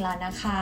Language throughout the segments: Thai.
งแล้วนะคะ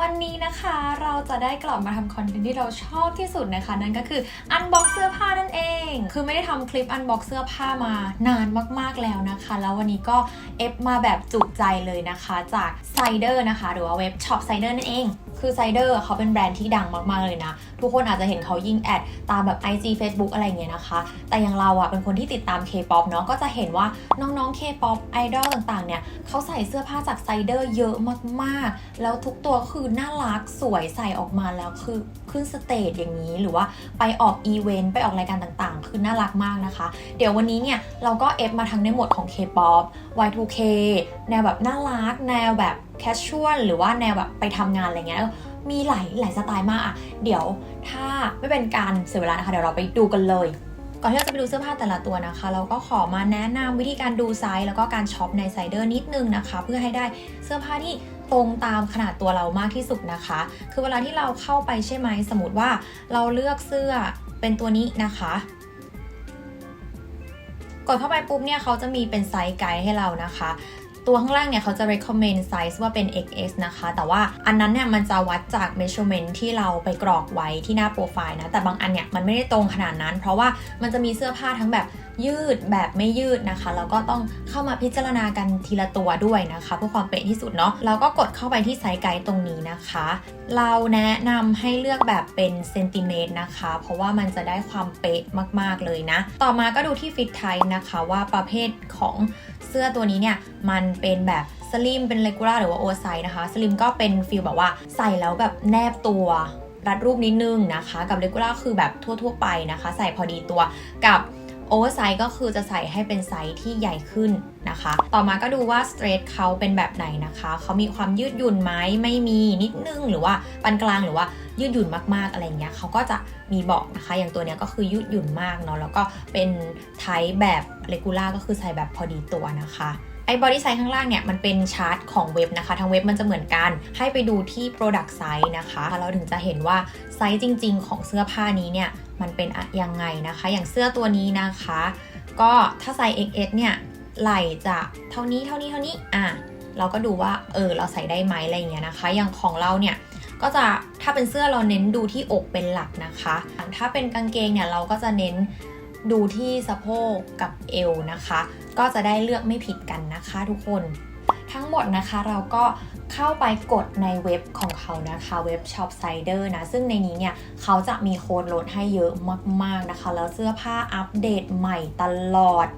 วันนี้นะคะเราจะได้กลับมาทำคอนเทนต์ที่เราชอบที่สุดนะคะ นั่นก็คืออันบ็อกเสื้อผ้านั่นเอง คือไม่ได้ทำคลิปอันบ็อกเสื้อผ้ามานานมากๆแล้วนะคะ แล้ววันนี้ก็เอฟมาแบบจุใจเลยนะคะ จากไซเดอร์นะคะ หรือว่าเว็บช็อปไซเดอร์นั่นเอง คือไซเดอร์เขาเป็นแบรนด์ที่ดังมากๆเลยนะ ทุกคนอาจจะเห็นเขายิงแอดตามแบบ IG Facebook อะไรเงี้ยนะคะ แต่อย่างเราอะเป็นคนที่ติดตาม K-POP เนาะก็จะเห็นว่าน้องๆ K-POP ไอดอลต่างๆเนี่ยเขาใส่เสื้อผ้าจากไซเดอร์เยอะมากๆ แล้วทุกตัวก็คือน่ารักสวยใส่ออกมาแล้วคือขึ้นสเตจอย่างนี้หรือว่าไปออกอีเวนต์ไปออกรายการต่างๆ คือน่ารักมากนะคะ เดี๋ยววันนี้เนี่ยเราก็เอฟมาทั้งในหมวดของ K-POP Y2K แนวแบบน่ารักแนวแบบแคชชวลหรือว่าแนวแบบไปทำงานอะไรเงี้ยมีหลายหลายสไตล์มากอะเดี๋ยวถ้าไม่เป็นการเสียเวลานะคะ เดี๋ยวเราไปดูกันเลย ก่อนที่เราจะไปดูเสื้อผ้าแต่ละตัวนะคะ เราก็ขอมาแนะนำวิธีการดูไซส์แล้วก็การช็อปในไซเดอร์นิดนึงนะคะ เพื่อให้ได้เสื้อผ้าที่ตรงตามขนาดตัวเรามากที่สุดนะคะ คือเวลาที่เราเข้าไปใช่ไหมสมมติว่าเราเลือกเสื้อเป็นตัวนี้นะคะกดเข้าไปปุ๊บเนี่ยเขาจะมีเป็นไซส์ไกด์ให้เรานะคะ ตัวข้างล่างเนี่ยเขาจะ recommend size ว่าเป็น XS นะคะ แต่ว่าอันนั้นเนี่ยมันจะวัดจาก measurement ที่เราไปกรอกไว้ที่หน้าโปรไฟล์นะ แต่บางอันเนี่ยมันไม่ได้ตรงขนาดนั้น เพราะว่ามันจะมีเสื้อผ้าทั้งแบบ ยืดแบบไม่ยืดนะคะแล้วก็ต้องเข้ามาพิจารณากันทีละตัวด้วยนะคะ เพื่อความเป๊ะที่สุดเนาะเราก็กดเข้าไปที่ไซส์ไกด์ตรงนี้นะคะ เราแนะนำให้เลือกแบบเป็นเซนติเมตรนะคะ เพราะว่ามันจะได้ความเป๊ะมากๆเลยนะ ต่อมาก็ดูที่ฟิตไทนะคะว่าประเภทของเสื้อตัวนี้เนี่ยมันเป็นแบบสลิมเป็นเลกูล่าหรือว่าโอไซนะคะ สลิมก็เป็นฟิลแบบว่าใส่แล้วแบบแนบตัวรัดรูปนิดนึงนะคะ กับเลกูล่าคือแบบทั่ว ๆ ไปนะคะ ใส่พอดีตัวกับ โอเวอร์ไซส์ก็คือจะใส่ให้เป็นไซส์ที่ใหญ่ขึ้นนะคะ ต่อมาก็ดูว่าสเตรทเขาเป็นแบบไหนนะคะ เขามีความยืดหยุ่นไหมไม่มีนิดนึงหรือว่าปานกลางหรือว่ายืดหยุ่นมากๆอะไรเงี้ยเขาก็จะมีบอกนะคะ อย่างตัวเนี้ยก็คือยืดหยุ่นมากเนาะแล้วก็เป็นไทป์แบบเลกูล่าก็คือใส่แบบพอดีตัวนะคะไอ้บอดี้ไซส์ข้างล่างเนี่ยมันเป็นชาร์ตของเว็บนะคะ ทางเว็บมันจะเหมือนกัน ให้ไปดูที่ Product Size นะคะ เราถึงจะเห็นว่าไซส์จริง ๆ ของเสื้อผ้านี้เนี่ย มันเป็นยังไงนะคะ อย่างเสื้อตัวนี้นะคะ ก็ถ้าไซส์ XS เนี่ยไหล่จะเท่านี้เท่านี้เท่านี้อะเราก็ดูว่าเออเราใส่ได้ไหมอะไรอย่างเงี้ยนะคะ อย่างของเราเนี่ยก็จะถ้าเป็นเสื้อเราเน้นดูที่อกเป็นหลักนะคะถ้าเป็นกางเกงเนี่ยเราก็จะเน้นดูที่สะโพกกับเอวนะคะ ก็จะได้เลือกไม่ผิดกันนะคะทุกคน ทั้งหมดนะคะเราก็เข้าไปกดในเว็บของเขานะคะเว็บ Shop Sider นะ ซึ่งในนี้เนี่ยเขาจะมีโค้ดลดให้เยอะมาก ๆนะคะ แล้วเสื้อผ้าอัปเดตใหม่ตลอด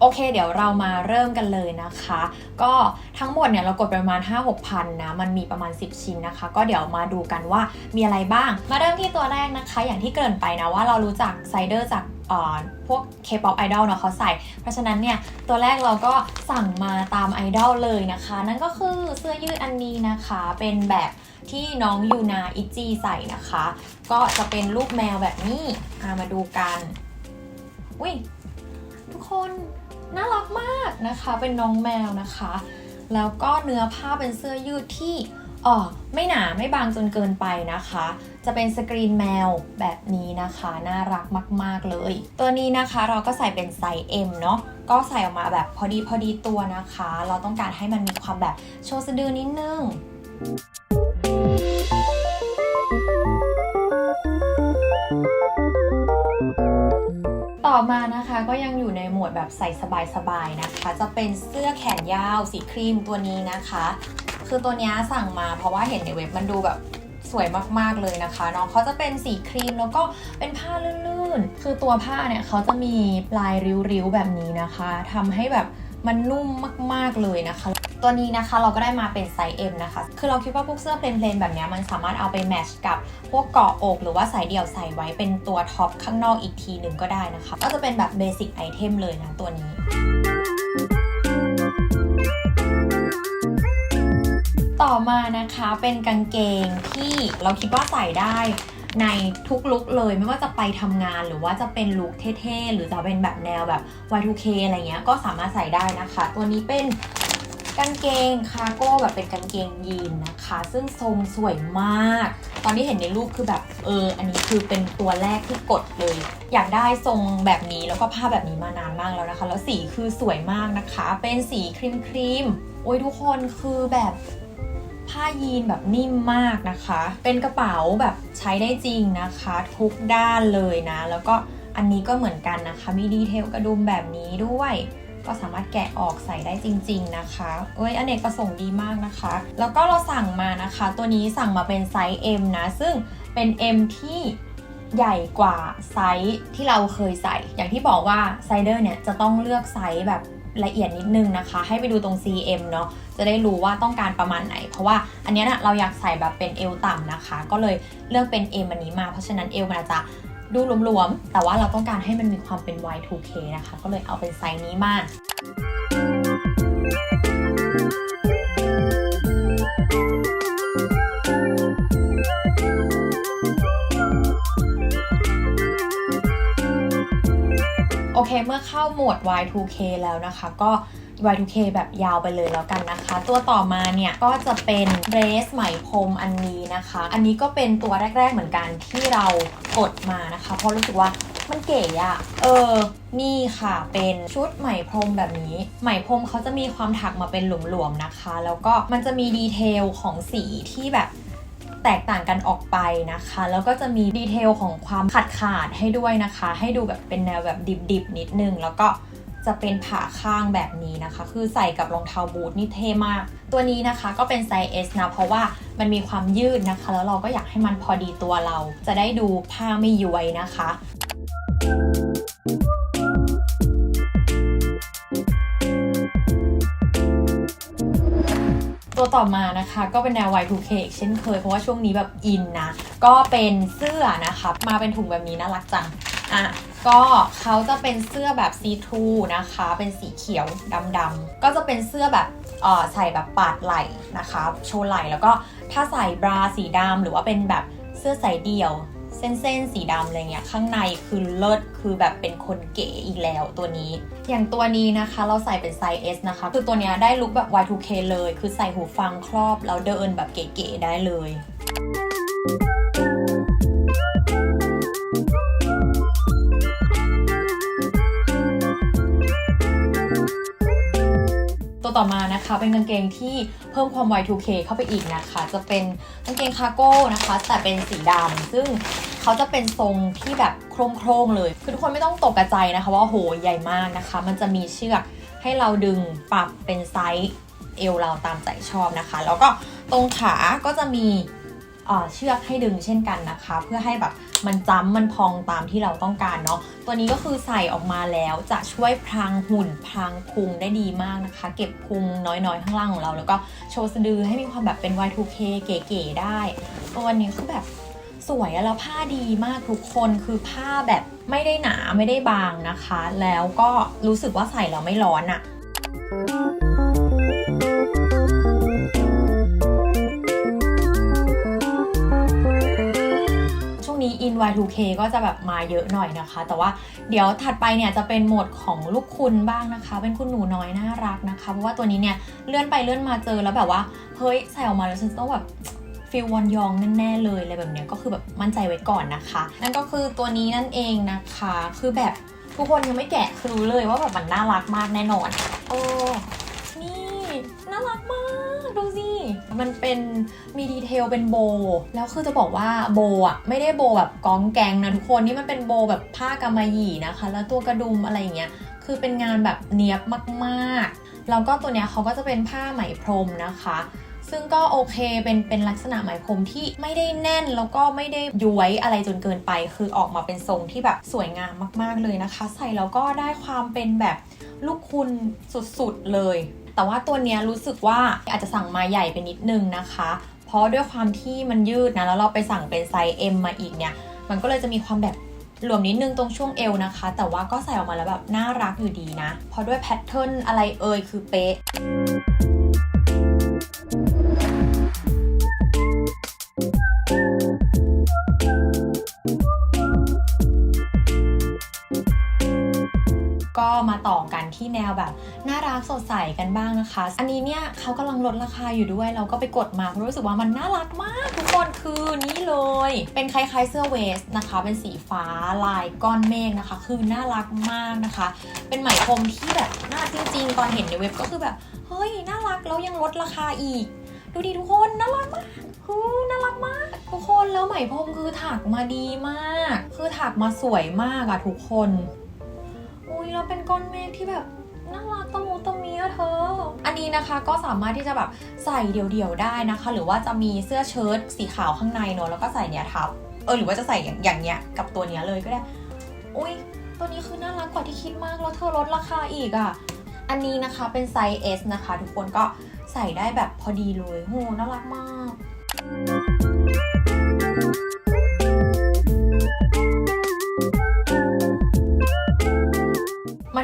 โอเค เดี๋ยวเรามาเริ่มกันเลยนะคะ ก็ทั้งหมดเนี่ยเรากดประมาณ 5-6พันนะมันมีประมาณ 10 ชิ้นนะคะ ก็เดี๋ยวมาดูกันว่ามีอะไรบ้าง มาเริ่มที่ตัวแรกนะคะ อย่างที่เกริ่นไปนะว่าเรารู้จักไซเดอร์จากอ่อพวก K-POP Idol เนาะเขาใส่ เพราะฉะนั้นเนี่ย ตัวแรกเราก็สั่งมาตามไอดอลเลยนะคะ นั่นก็คือเสื้อยืดอันนี้นะคะ เป็นแบบที่น้องยูนาอิจิใส่นะคะ ก็จะเป็นรูปแมวแบบนี้อามาดูกัน อุ้ย คนน่ารักมากนะคะ เป็นน้องแมวนะคะ แล้วก็เนื้อผ้าเป็นเสื้อยืดที่อ๋อไม่หนาไม่บางจนเกินไปนะคะ จะเป็นสกรีนแมวแบบนี้นะคะ น่ารักมาก ๆ เลย ตัวนี้นะคะเราก็ใส่เป็นไซส์ M เนาะก็ใส่ออกมาแบบพอดีพอดีตัวนะคะ เราต้องการให้มันมีความแบบโชว์สะดือนิดนึง อมานะคะก็ยังอยู่ในหมวดแบบใส่สบายๆนะคะ จะเป็นเสื้อแขนยาวสีครีมตัวนี้นะคะ คือตัวนี้สั่งมาเพราะว่าเห็นในเว็บมันดูแบบสวยมากๆเลยนะคะน้องเขาจะเป็นสีครีมแล้วก็เป็นผ้าลื่นๆ คือตัวผ้าเนี่ยเขาจะมีลายริ้วๆแบบนี้นะคะทำให้แบบมันนุ่มมากๆเลยนะคะ ตัวนี้นะคะเราก็ได้มาเป็นไซส์ M นะคะ คือเราคิดว่าพวกเสื้อเพลนๆแบบนี้มันสามารถเอาไปแมทช์กับพวกเกาะอก หรือว่าสายเดี่ยวใส่ไว้เป็นตัวท็อปข้างนอกอีกทีหนึ่งก็ได้นะคะ ก็จะเป็นแบบเบสิกไอเทมเลยนะตัวนี้ต่อมานะคะเป็นกางเกงที่เราคิดว่าใส่ได้ในทุกลุคเลยไม่ว่าจะไปทำงานหรือว่าจะเป็นลุคเท่ๆ หรือจะเป็นแบบแนวแบบ Y2K อะไรเงี้ยก็สามารถใส่ได้นะคะ ตัวนี้เป็น กางเกงคาร์โก้แบบเป็นกางเกงยีนนะคะ ซึ่งทรงสวยมาก ตอนที่เห็นในรูปคือแบบเออ อันนี้คือเป็นตัวแรกที่กดเลย อยากได้ทรงแบบนี้แล้วก็ผ้าแบบนี้มานานมากแล้วนะคะ แล้วสีคือสวยมากนะคะ เป็นสีครีมครีมโอ้ยทุกคนคือแบบผ้ายีนแบบนิ่มมากนะคะ เป็นกระเป๋าแบบใช้ได้จริงนะคะ ทุกด้านเลยนะ แล้วก็อันนี้ก็เหมือนกันนะคะ มีดีเทลกระดุมแบบนี้ด้วย ก็สามารถแกะออกใส่ได้จริง ๆ นะคะเอ้ยอเนกประสงค์ดีมากนะคะ แล้วก็เราสั่งมานะคะ ตัวนี้สั่งมาเป็นไซส์ M นะ ซึ่งเป็น M ที่ใหญ่กว่าไซส์ที่เราเคยใส่ อย่างที่บอกว่าไซเดอร์เนี่ยจะต้องเลือกไซส์แบบละเอียดนิดนึงนะคะ ให้ไปดูตรง CM เนาะจะได้รู้ว่าต้องการประมาณไหน เพราะว่าอันนี้นะเราอยากใส่แบบเป็นเอวต่ำนะคะ ก็เลยเลือกเป็น M อันนี้มา เพราะฉะนั้นเอวมันอาจจะ ดูรวมๆ แต่ว่าเราต้องการให้มันมีความเป็น Y2K นะคะ ก็เลยเอาเป็นไซส์นี้มาโอเค เมื่อเข้าโหมด Y2K แล้วนะคะ ก็ Y2K แบบยาวไปเลยแล้วกันนะคะ ตัวต่อมาเนี่ยก็จะเป็นเดรสไหมพรมอันนี้นะคะ อันนี้ก็เป็นตัวแรก ๆเหมือนกันที่เรากดมานะคะ เพราะรู้สึกว่ามันเก๋อะเออ นี่ค่ะ เป็นชุดไหมพรมแบบนี้ ไหมพรมเขาจะมีความถักมาเป็นหลวมๆนะคะ แล้วก็มันจะมีดีเทลของสีที่แบบแตกต่างกันออกไปนะคะ แล้วก็จะมีดีเทลของความขาดขาดให้ด้วยนะคะ ให้ดูแบบเป็นแนวแบบดิบๆนิดนึง แล้วก็ จะเป็นผ่าข้างแบบนี้นะคะ คือใส่กับรองเท้าบูทนี่เท่มาก ตัวนี้นะคะก็เป็นไซส์ S นะ เพราะว่ามันมีความยืดนะคะ แล้วเราก็อยากให้มันพอดีตัวเรา จะได้ดูผ้าไม่ย้วยนะคะตัวต่อมานะคะก็เป็นแนว Y2K เช่นเคย เพราะว่าช่วงนี้แบบอินนะ ก็เป็นเสื้อนะคะ มาเป็นถุงแบบนี้น่ารักจัง อะ ก็เขาจะเป็นเสื้อแบบซีทรูนะคะ เป็นสีเขียวดำๆก็จะเป็นเสื้อแบบใส่แบบปาดไหล่นะคะ โชว์ไหล่แล้วก็ถ้าใส่บราสีดำหรือว่าเป็นแบบเสื้อใส่เดี่ยว เส้นๆสีดำอะไรเงี้ยข้างในคือเลิศคือแบบเป็นคนเก๋อีกแล้วตัวนี้ อย่างตัวนี้นะคะเราใส่เป็นไซส์ S นะคะ คือตัวเนี้ยได้ลุคแบบ Y2K เลย คือใส่หูฟังครอบแล้วเดินแบบเก๋ๆได้เลย ตัวต่อมานะคะ เป็นกางเกงที่เพิ่มความ Y2K เข้าไปอีกนะคะ จะเป็นกางเกงคาร์โก้นะคะ แต่เป็นสีดำซึ่งเขาจะเป็นทรงที่แบบโครงๆเลย คือทุกคนไม่ต้องตกกระใจนะคะว่าโหใหญ่มากนะคะ มันจะมีเชือกให้เราดึงปรับเป็นไซส์เอวเราตามใจชอบนะคะ แล้วก็ตรงขาก็จะมี เอ่อเชือกให้ดึงเช่นกันนะคะ เพื่อให้แบบมันจ้ำมันพองตามที่เราต้องการเนาะตัวนี้ก็คือใส่ออกมาแล้วจะช่วยพรางหุ่นพรางพุงได้ดีมากนะคะ เก็บพุงน้อยๆข้างล่างของเรา แล้วก็โชว์สะดือให้มีความแบบเป็น Y2K เก๋ๆได้ตัวนี้คือแบบสวยแล้วผ้าดีมากทุกคนคือผ้าแบบไม่ได้หนาไม่ได้บางนะคะ แล้วก็รู้สึกว่าใส่แล้วไม่ร้อนอะช่ นี้ in Y2K ก็จะแบบมาเยอะหน่อยนะคะ แต่ว่าเดี๋ยวถัดไปเนี่ยจะเป็นโหมดของลูกคุณบ้างนะคะ เป็นคุณหนูน้อยน่ารักนะคะ เพราะว่าตัวนี้เนี่ยเลื่อนไปเลื่อนมาเจอแล้วแบบว่าเฮ้ยใส่ออกมาแล้วฉันต้องแบบฟิลวอนยองแน่ๆเลยอะไรแบบเนี้ยก็คือแบบมั่นใจไว้ก่อนนะคะ นั่นก็คือตัวนี้นั่นเองนะคะ คือแบบทุกคนยังไม่แกะคือรู้เลยว่าแบบมันน่ารักมากแน่นอน โอ้นี่น่ารักม มันเป็นมีดีเทลเป็นโบ แล้วคือจะบอกว่าโบว์อะไม่ได้โบแบบกองแกงนะทุกคนนี่มันเป็นโบแบบผ้ากำมะหยี่นะคะ แล้วตัวกระดุมอะไรอย่างเงี้ยคือเป็นงานแบบเนียบมากๆ แล้วก็ตัวเนี้ยเขาก็จะเป็นผ้าไหมพรมนะคะ ซึ่งก็โอเคเป็นเป็นลักษณะไหมพรมที่ไม่ได้แน่นแล้วก็ไม่ได้ย้วยอะไรจนเกินไป คือออกมาเป็นทรงที่แบบสวยงามมากๆเลยนะคะ ใส่แล้วก็ได้ความเป็นแบบลูกคุณสุดๆเลย แต่ว่าตัวเนี้ยรู้สึกว่าอาจจะสั่งมาใหญ่ไปนิดนึงนะคะ เพราะด้วยความที่มันยืดนะแล้วเราไปสั่งเป็นไซส์ M มาอีกเนี่ยมันก็เลยจะมีความแบบหลวมนิดนึงตรงช่วงเอวนะคะ แต่ว่าก็ใส่ออกมาแล้วแบบน่ารักอยู่ดีนะ เพราะด้วยแพทเทิร์นอะไรเอ่ยคือเป๊ะก็มาต่อกัน ที่แนวแบบน่ารักสดใสกันบ้างนะคะ อันนี้เนี่ยเขากำลังลดราคาอยู่ด้วย เราก็ไปกดมารู้สึกว่ามันน่ารักมากทุกคนคือนี่เลย เป็นคล้ายๆเสื้อเวสนะคะ เป็นสีฟ้าลายก้อนเมฆนะคะ คือน่ารักมากนะคะ เป็นไหมพรมที่แบบน่ารักจริง ๆ ตอนเห็นในเว็บก็คือแบบเฮ้ยน่ารักแล้วยังลดราคาอีก ดูดิทุกคนน่ารักมากฮู้น่ารักมากทุกคนแล้วไหมพรมคือถักมาดีมาก คือถักมาสวยมากอะทุกคน อุ้ยแล้วเป็นก้อนเมฆที่แบบน่ารักตะมูตะมีอะเธอ อันนี้นะคะก็สามารถที่จะแบบใส่เดี่ยวๆได้นะคะ หรือว่าจะมีเสื้อเชิ้ตสีขาวข้างในเนอะแล้วก็ใส่เนี้ยทับ เออหรือว่าจะใส่อย่างอย่างเนี้ยกับตัวเนี้ยเลยก็ได้ อุ้ยตัวนี้คือน่ารักกว่าที่คิดมากแล้วเธอลดราคาอีกอะอันนี้นะคะเป็นไซส์ S นะคะ ทุกคนก็ใส่ได้แบบพอดีเลยโหน่ารักมากมา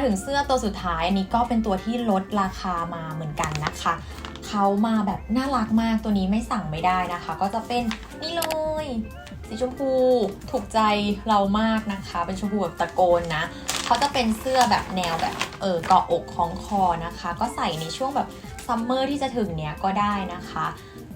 ถึงเสื้อตัวสุดท้ายอันนี้ก็เป็นตัวที่ลดราคามาเหมือนกันนะคะเขามาแบบน่ารักมากตัวนี้ไม่สั่งไม่ได้นะคะ ก็จะเป็นนี่เลยสีชมพูถูกใจเรามากนะคะ เป็นชมพูแบบตะโกนนะเขาจะเป็นเสื้อแบบแนวแบบเออเกาะอกของคอนะคะ ก็ใส่ในช่วงแบบ ซัมเมอร์ที่จะถึงเนี้ยก็ได้นะคะ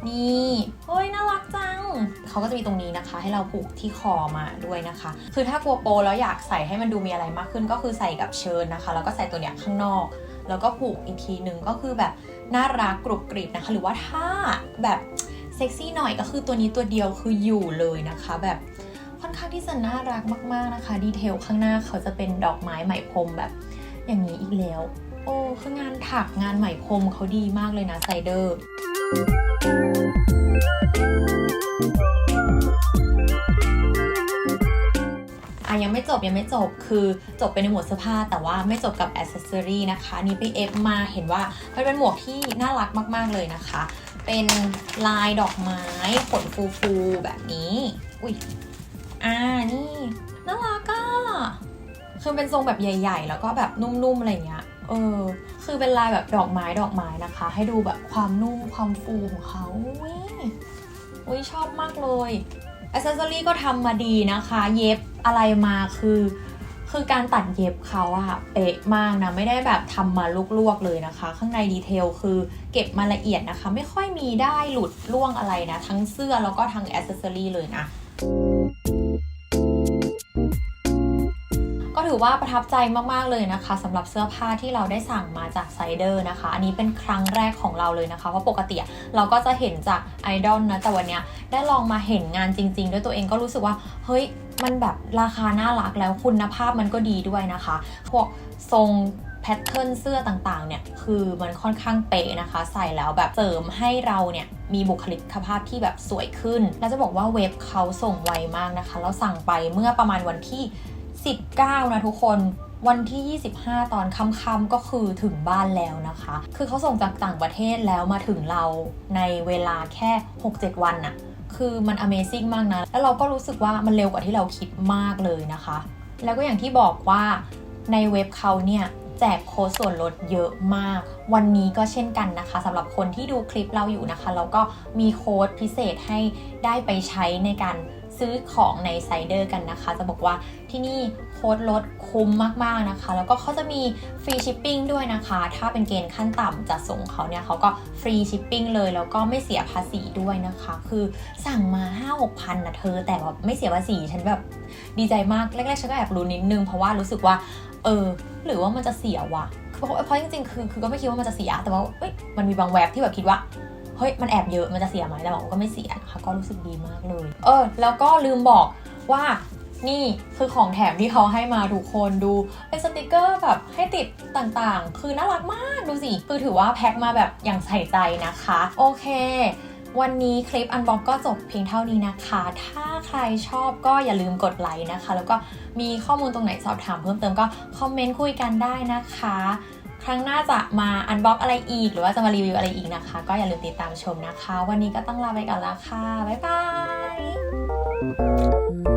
นี่เฮ้ยน่ารักจัง เขาก็จะมีตรงนี้นะคะ ให้เราผูกที่คอมาด้วยนะคะ คือถ้ากลัวโปแล้วอยากใส่ให้มันดูมีอะไรมากขึ้นก็คือใส่กับเชิ้ตนะคะ แล้วก็ใส่ตัวเนี้ยข้างนอก แล้วก็ผูกอีกทีหนึ่งก็คือแบบน่ารักกรุบกริบนะคะ หรือว่าถ้าแบบเซ็กซี่หน่อยก็คือตัวนี้ตัวเดียวคืออยู่เลยนะคะ แบบค่อนข้างที่จะน่ารักมากๆนะคะ ดีเทลข้างหน้าเขาจะเป็นดอกไม้ไหมพรมแบบอย่างนี้อีกแล้ว โอ้คืองานถักงานไหมพรมเขาดีมากเลยนะไซเดอร์อะยังไม่จบยังไม่จบคือจบไปในหมวดเสื้อผ้า แต่ว่าไม่จบกับอ c เซอรีนะคะนี่ไปเอฟมาเห็นว่ามันเป็นหมวกที่น่ารักมาก ๆ เลยนะคะ เป็นลายดอกไม้ขนฟูๆแบบนี้ อุ้ยอ่านี่น่ารักอะคือเป็นทรงแบบใหญ่ ๆ แล้วก็แบบนุ่ม ๆ อะไรเงี้ย เออ คือเป็นลายแบบดอกไม้ดอกไม้นะคะ ให้ดูแบบความนุ่มความฟูของเขาอุ้ยอุ้ยชอบมากเลยอ c เซสซอรี่ก็ทำมาดีนะคะ เย็บอะไรมาคือ คือการตัดเย็บเขาอะเป๊ะมากนะ ไม่ได้แบบทำมาลวกๆเลยนะคะ ข้างในดีเทลคือเก็บมาละเอียดนะคะ ไม่ค่อยมีได้หลุดล่วงอะไรนะ ทั้งเสื้อแล้วก็ทั้งอ c เซสซอรี่เลยนะ ว่าประทับใจมากๆเลยนะคะสำหรับเสื้อผ้าที่เราได้สั่งมาจากไซเดอร์นะคะ อันนี้เป็นครั้งแรกของเราเลยนะคะ เพราะปกติเราก็จะเห็นจากไอดอลนะ แต่วันนี้ได้ลองมาเห็นงานจริง ๆ ด้วยตัวเองก็รู้สึกว่า เฮ้ยมันแบบราคาน่ารักแล้วคุณภาพมันก็ดีด้วยนะคะ พวกทรงแพทเทิร์นเสื้อต่างๆ เนี่ย คือมันค่อนข้างเป๊ะนะคะ ใส่แล้วแบบเสริมให้เราเนี่ย มีบุคลิกภาพที่แบบสวยขึ้น แล้วจะบอกว่าเว็บเขาส่งไวมากนะคะ เราสั่งไปเมื่อประมาณวันที่ 19 นะทุกคนวันที่ 25 ตอนค่ำๆก็คือถึงบ้านแล้วนะคะ คือเขาส่งจากต่างประเทศแล้วมาถึงเราในเวลาแค่ 6-7 วันน่ะคือมัน Amazing มากนะ แล้วเราก็รู้สึกว่ามันเร็วกว่าที่เราคิดมากเลยนะคะ แล้วก็อย่างที่บอกว่าในเว็บเขาเนี่ยแจกโค้ดส่วนลดเยอะมาก วันนี้ก็เช่นกันนะคะสำหรับคนที่ดูคลิปเราอยู่นะคะ แล้วก็มีโค้ดพิเศษให้ได้ไปใช้ในการ ซื้อของในไซเดอร์กันนะคะ จะบอกว่าที่นี่โค้ดลดคุ้มมาก ๆ นะคะ แล้วก็เขาจะมีฟรีชิปปิ้งด้วยนะคะ ถ้าเป็นเกณฑ์ขั้นต่ำจะส่งเขาเนี่ยเขาก็ฟรีชิปปิ้งเลย แล้วก็ไม่เสียภาษีด้วยนะคะ คือสั่งมา5 6พันนะเธอ แต่แบบไม่เสียภาษีฉันแบบดีใจมาก แรก ๆ ฉันก็แอบรู้นิดนึง เพราะว่ารู้สึกว่า เออ หรือว่ามันจะเสียวะเพราะเพราะจริงๆ คือคือก็ไม่คิดว่ามันจะเสีย แต่ว่ามันมีบางแวบที่แบบคิดว่า เฮ้ยมันแอบเยอะมันจะเสียไหมแต่บอกว่าก็ไม่เสียนะคะก็รู้สึกดีมากเลย เออ แล้วก็ลืมบอกว่านี่คือของแถมที่เขาให้มาทุกคนดูเป็นสติกเกอร์แบบให้ติดต่างๆ คือน่ารักมากดูสิคือถือว่าแพ็คมาแบบอย่างใส่ใจนะคะ โอเค วันนี้คลิปอันบ็อกก็จบเพียงเท่านี้นะคะ ถ้าใครชอบก็อย่าลืมกดไลค์นะคะ แล้วก็มีข้อมูลตรงไหนสอบถามเพิ่มเติมก็คอมเมนต์คุยกันได้นะคะ ครั้งหน้าจะมาอันบ็อกอะไรอีก หรือว่าจะมารีวิวอะไรอีกนะคะ ก็อย่าลืมติดตามชมนะคะ วันนี้ก็ต้องลาไปก่อนละค่ะ บ๊ายบาย